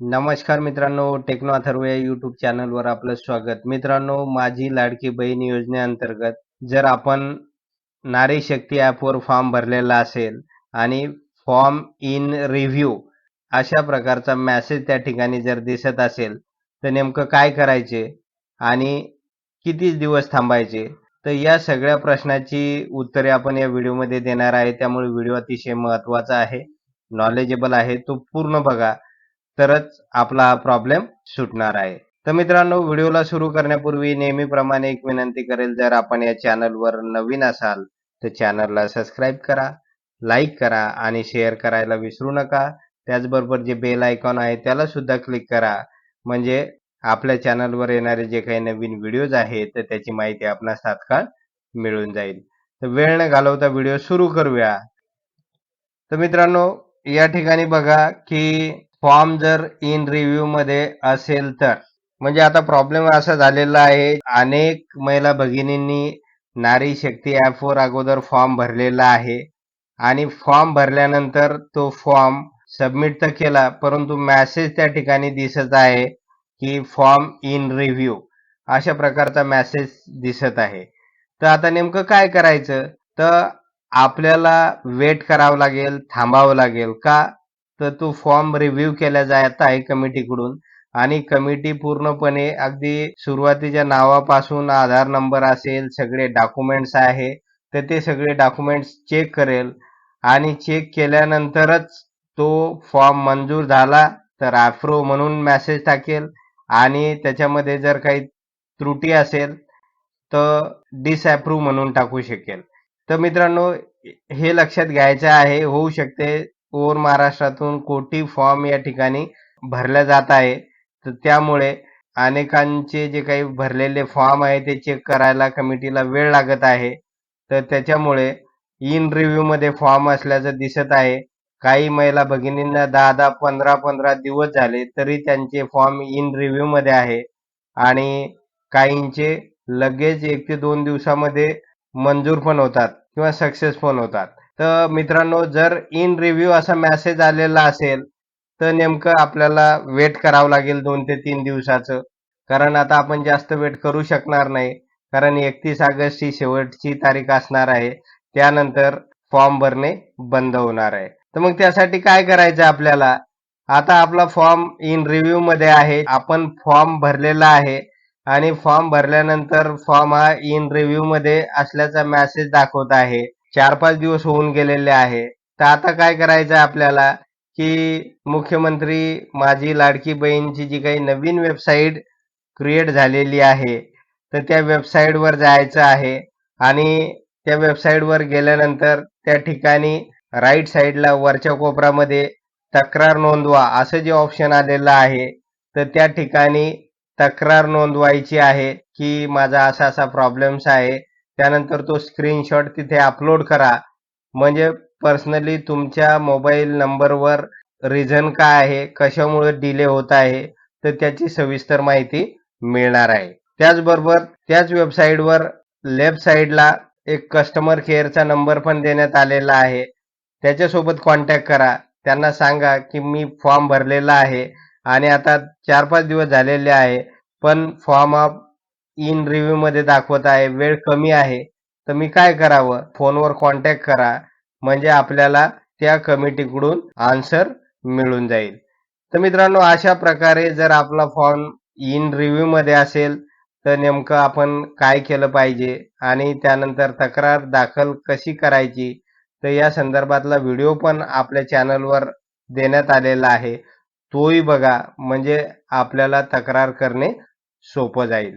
नमस्कार मित्रांनो टेक्नो अथर्व या युट्यूब चॅनलवर आपलं स्वागत. मित्रांनो माझी लाडकी बहीण योजनेअंतर्गत जर आपण नारी शक्ती ॲपवर फॉर्म भरलेला असेल आणि फॉर्म इन रिव्ह्यू अशा प्रकारचा मॅसेज त्या ठिकाणी जर दिसत असेल तर नेमकं काय करायचे आणि किती दिवस थांबायचे तर या सगळ्या प्रश्नाची उत्तरे आपण या व्हिडिओमध्ये देणार आहे. त्यामुळे व्हिडिओ अतिशय महत्त्वाचा आहे. नॉलेजेबल आहे. तो पूर्ण बघा. तरच आपला प्रॉब्लेम सुटणार आहे. तर मित्रांनो व्हिडिओला सुरू करण्यापूर्वी नेहमीप्रमाणे एक विनंती करेल जर आपण या चॅनलवर नवीन असाल तर चॅनलला सबस्क्राईब करा लाईक करा आणि शेअर करायला विसरू नका. त्याचबरोबर जे बेल आयकॉन आहे त्याला सुद्धा क्लिक करा. म्हणजे आपल्या चॅनलवर येणारे जे काही नवीन व्हिडिओज आहेत तर त्याची माहिती आपणास तात्काळ मिळून जाईल. तर वेळ न घालवता व्हिडिओ सुरू करूया. तर मित्रांनो या ठिकाणी बघा की फॉर्म जर इन रिव्ह्यू मध्ये असेल तर. म्हणजे आता प्रॉब्लेम असा झालेला आहे अनेक महिला भगिनींनी नारी शक्ती ॲपवर अगोदर फॉर्म भरलेला आहे. आणि फॉर्म भरल्यानंतर तो फॉर्म सबमिट तर केला परंतु मॅसेज त्या ठिकाणी दिसत आहे की फॉर्म इन रिव्ह्यू. अशा प्रकारचा मॅसेज दिसत आहे. तर आता नेमकं काय करायचं? तर आपल्याला वेट करावं लागेल थांबावं लागेल का? तर तो फॉर्म रिव्ह्यू केला जात आहे कमिटीकडून आणि कमिटी पूर्णपणे अगदी सुरुवातीच्या नावापासून आधार नंबर असेल सगळे डॉक्युमेंट्स आहे तर ते सगळे डॉक्युमेंट्स चेक करेल. आणि चेक केल्यानंतरच तो फॉर्म मंजूर झाला तर ॲफ्रो म्हणून मॅसेज टाकेल. आणि त्याच्यामध्ये जर काही त्रुटी असेल तर डिसअप्रूव्ह म्हणून टाकू शकेल. तर मित्रांनो हे लक्षात घ्यायचं आहे होऊ शकते. ओर महाराष्ट्रातून कोटी फॉर्म या ठिकाणी भरल्या जात आहे. तर त्यामुळे अनेकांचे जे काही भरलेले फॉर्म आहे ते चेक करायला कमिटीला वेळ लागत आहे. तर त्याच्यामुळे इन रिव्ह्यू मध्ये फॉर्म असल्याचं दिसत आहे. काही महिला भगिनींना दहा दहा पंधरा पंधरा दिवस झाले तरी त्यांचे फॉर्म इन रिव्ह्यू मध्ये आहे. आणि काहींचे लगेच एक ते दोन दिवसामध्ये मंजूर पण होतात किंवा सक्सेस पण होतात. तर मित्रांनो जर इन रिव्ह्यू असा मेसेज आलेला असेल तर नेमकं आपल्याला वेट करावं लागेल दोन ते तीन दिवसाचं. कारण आता आपण जास्त वेट करू शकणार नाही. कारण एकतीस ऑगस्ट ही शेवटची तारीख असणार आहे. त्यानंतर फॉर्म भरणे बंद होणार आहे. तर मग त्यासाठी काय करायचं आपल्याला? आता आपला फॉर्म इन रिव्ह्यू मध्ये आहे. आपण फॉर्म भरलेला आहे. आणि फॉर्म भरल्यानंतर फॉर्म हा इन रिव्ह्यू मध्ये असल्याचा मेसेज दाखवत आहे. चार पाच दिवस होऊन गेलेले आहे. तर आता काय करायचं आपल्याला? की मुख्यमंत्री माझी लाडकी बहीणची जी काही नवीन वेबसाईट क्रिएट झालेली आहे तर त्या वेबसाईटवर जायचं आहे. आणि त्या वेबसाईटवर गेल्यानंतर त्या ठिकाणी राईट साईडला वरच्या कोपऱ्यामध्ये तक्रार नोंदवा असं जे ऑप्शन आलेलं आहे तर त्या ठिकाणी तक्रार नोंदवायची आहे की माझा असा असा प्रॉब्लेम्स आहे. त्यानंतर तो स्क्रीनशॉट तिथे अपलोड करा. म्हणजे पर्सनली तुमच्या मोबाईल नंबरवर रिझन काय आहे कशामुळे डिले होत आहे तर त्याची सविस्तर माहिती मिळणार आहे. त्याचबरोबर त्याच वेबसाईटवर लेफ्ट साईडला एक कस्टमर केअरचा नंबर पण देण्यात आलेला आहे. त्याच्यासोबत कॉन्टॅक्ट करा. त्यांना सांगा की मी फॉर्म भरलेला आहे आणि आता चार पाच दिवस झालेले आहे पण फॉर्म हा इन रिव्ह्यू मध्ये दाखवत आहे. वेळ कमी आहे. तर मी काय करावं? फोनवर कॉन्टॅक्ट करा. म्हणजे आपल्याला त्या कमिटीकडून आन्सर मिळून जाईल. तर मित्रांनो अशा प्रकारे जर आपला फॉर्म इन रिव्ह्यू मध्ये असेल तर नेमकं आपण काय केलं पाहिजे? आणि त्यानंतर तक्रार दाखल कशी करायची? तर या संदर्भातला व्हिडिओ पण आपल्या चॅनलवर देण्यात आलेला आहे. तोही बघा. म्हणजे आपल्याला तक्रार करणे सोपं जाईल.